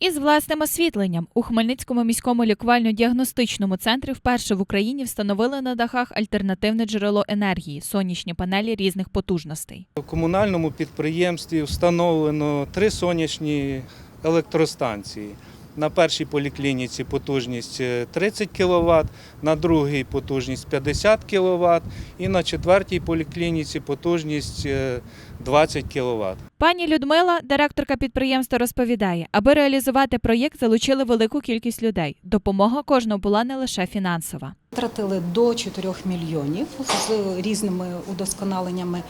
Із власним освітленням у Хмельницькому міському лікувально-діагностичному центрі вперше в Україні встановили на дахах альтернативне джерело енергії сонячні панелі різних потужностей. У комунальному підприємстві встановлено три сонячні електростанції. На першій поліклініці потужність е, 30 кВт, на другій потужність 50 кВт і на четвертій поліклініці потужність е, 20 кВт. Пані Людмила, директорка підприємства, розповідає, аби реалізувати проєкт, залучили велику кількість людей. Допомога кожного була не лише фінансова. Тратили до 4 мільйонів з різними удосконаленнями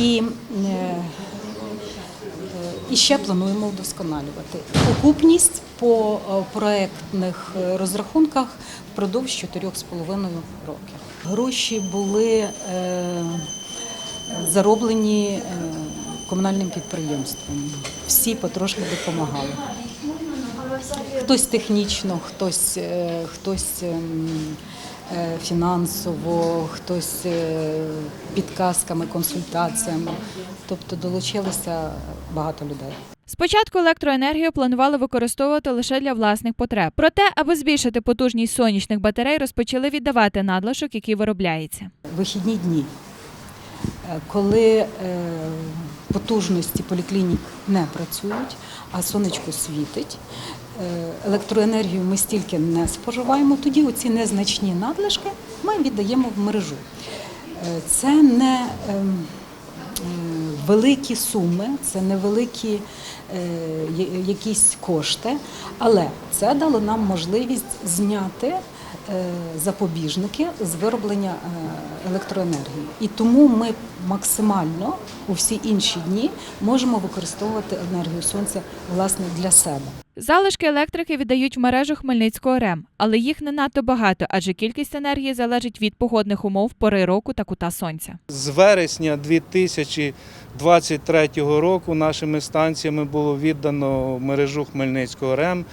і, е, е, і ще плануємо удосконалювати. Окупність по е, проектних е, розрахунках впродовж 4,5 років. Гроші були е, зароблені комунальним підприємством. Всі потрошки допомагали. Хтось технічно, хтось, хтось ем, фінансово, хтось підказками, консультаціями. Тобто долучилося багато людей. Спочатку електроенергію планували використовувати лише для власних потреб. Проте, аби збільшити потужність сонячних батарей, розпочали віддавати надлишок, який виробляється. Вихідні дні, е, коли е, потужності поліклінік не працюють, а сонечко світить. е, Електроенергію ми стільки не споживаємо, тоді оці незначні надлишки ми віддаємо в мережу. Це не ем, великі суми, це невеликі е, якісь кошти, але це дало нам можливість зняти е, запобіжники з вироблення е, електроенергії. І тому ми максимально у всі інші дні можемо використовувати енергію сонця власне для себе. Залишки електрики віддають в мережу Хмельницького РЕМ, але їх не надто багато, адже кількість енергії залежить від погодних умов, пори року та кута сонця. З вересня 2023 року нашими станціями було віддано в мережу Хмельницького РЕМ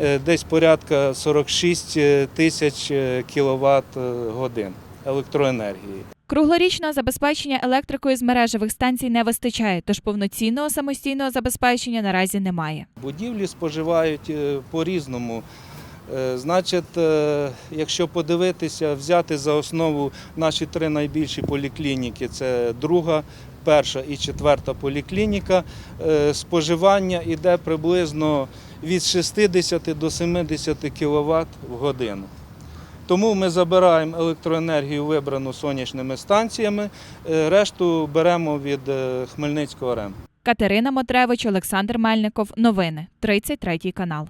е, десь порядка 46 тисяч кВт годин електроенергії. Круглорічного забезпечення електрикою з мережевих станцій не вистачає, тож повноцінного самостійного забезпечення наразі немає. Будівлі споживають е, по-різному. Е, Значить, е, якщо подивитися, взяти за основу наші три найбільші поліклініки це друга, перша і четверта поліклініка, споживання йде приблизно від 60 до 70 кВт в годину. Тому ми забираємо електроенергію, вибрану сонячними станціями, е, решту беремо від е, Хмельницького РЕМ. Катерина Мотревич, Олександр Мельников. Новини 33 канал.